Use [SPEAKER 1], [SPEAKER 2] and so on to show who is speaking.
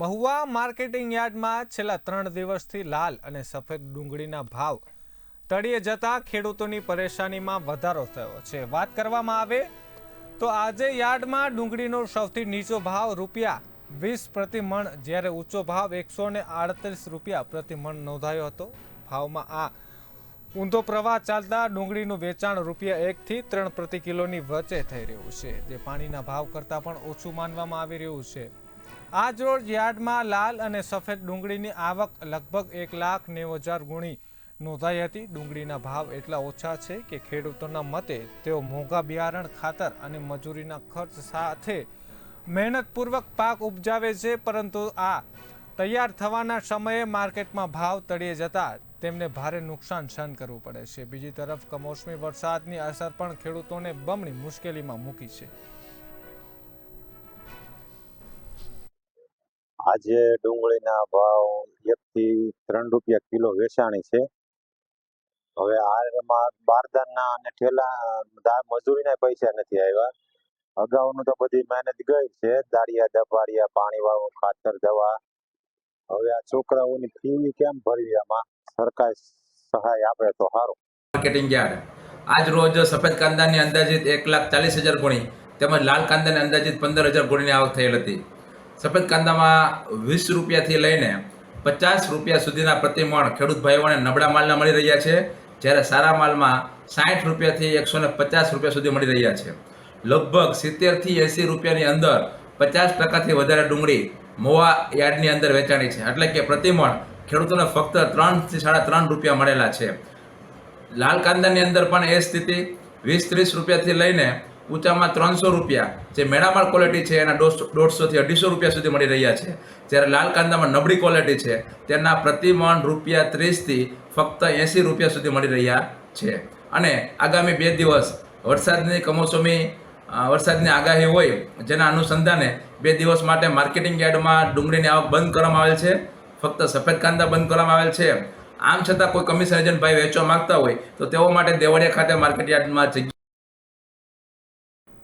[SPEAKER 1] Mahuva marketing યાર્ડમાં છેલ્લા ત્રણ દિવસથી લાલ અને સફેદ ડુંગળીના ભાવ તળિયે જતા ખેડૂતોની પરેશાનીમાં વધારો થયો છે. વાત કરવામાં આવે તો આજે યાર્ડમાં ડુંગળીનો સૌથી નીચો ભાવ રૂપિયા વીસ પ્રતિ મણ, જ્યારે ઊંચો ભાવ એકસો ને આડત્રીસ રૂપિયા પ્રતિ મણ નોંધાયો હતો. ભાવમાં આ ઊંધો પ્રવાહ ચાલતા ડુંગળીનું વેચાણ રૂપિયા એકથી ત્રણ પ્રતિ કિલોની વચ્ચે થઈ રહ્યું છે. જે પાણીના ભાવ કરતાં પણ ઓછું માનવામાં આવી રહ્યું છે. આજ રોજ યાર્ડમાં લાલ અને સફેદ ડુંગળીની આવક લગભગ એક લાખ નેવું હજાર ગુણી નોંધાઈ હતી. ડુંગળીના ભાવ એટલા ઓછા છે કે ખેડૂતોના મતે તેઓ મોંઘા બિયારણ ખાતર અને મજૂરીના ખર્ચ સાથે મહેનતપૂર્વક પાક ઉપજાવે છે, પરંતુ આ તૈયાર થવાના સમયે માર્કેટમાં ભાવ તળીએ જતા તેમને ભારે નુકસાન સહન કરવું પડે છે. બીજી તરફ કમોસમી વરસાદની અસર પણ ખેડૂતોને બમણી મુશ્કેલીમાં મૂકી છે.
[SPEAKER 2] આજે ડુંગળીના ભાવ એક થી ત્રણ રૂપિયા કિલો વેચાણી છે. હવે હાલમાં બારદાનના અને ઠેલા મજૂરીના પૈસા નથી આવ્યા. અગાઉનું તો બધી મહેનત ગઈ છે. દાળિયા દબાડિયા પાણી વાળું ખાતર, દવા. હવે આ છોકરાઓની ફી કેમ ભરવી આમાં? સરકાર સહાય આપે તો સારું.
[SPEAKER 3] Marketing yard. આજ રોજ સફેદ કાંદાની અંદાજિત એક લાખ ચાલીસ હજાર ગુણી તેમજ લાલ કાંદાની અંદાજિત પંદર હજાર ગુણીની આવક થયેલ હતી. સફેદ કાંદામાં વીસ રૂપિયાથી લઈને પચાસ રૂપિયા સુધીના પ્રતિ મણ ખેડૂત ભાઈઓને નબળા માલના મળી રહ્યા છે, જ્યારે સારા માલમાં સાઠ રૂપિયાથી એકસો ને પચાસ રૂપિયા સુધી મળી રહ્યા છે. લગભગ સિત્તેરથી એંસી રૂપિયાની અંદર પચાસ ટકાથી વધારે ડુંગળી મોવા યાર્ડની અંદર વેચાણી છે. એટલે કે પ્રતિમણ ખેડૂતોને ફક્ત ત્રણથી સાડા ત્રણ રૂપિયા મળેલા છે. લાલ કાંદાની અંદર પણ એ સ્થિતિ વીસ ત્રીસ રૂપિયાથી લઈને ઊંચામાં ત્રણસો રૂપિયા. જે મેળામાળ ક્વોલિટી છે એના દોઢસો દોઢસોથી અઢીસો રૂપિયા સુધી મળી રહ્યા છે. જ્યારે લાલ કાંદામાં નબળી ક્વોલિટી છે, તેના પ્રતિમણ રૂપિયા ત્રીસથી ફક્ત એંસી રૂપિયા સુધી મળી રહ્યા છે. અને આગામી બે દિવસ વરસાદની કમોસમી વરસાદની આગાહી હોય, જેના અનુસંધાને બે દિવસ માટે માર્કેટિંગ યાર્ડમાં ડુંગળીની આવક બંધ કરવામાં આવેલ છે. ફક્ત સફેદ કાંદા બંધ કરવામાં આવેલ છે. આમ છતાં કોઈ કમિશન એજન્ટ ભાઈ વેચવા માંગતા હોય, તો તેઓ માટે દેવળિયા ખાતે માર્કેટ યાર્ડમાં જગ્યા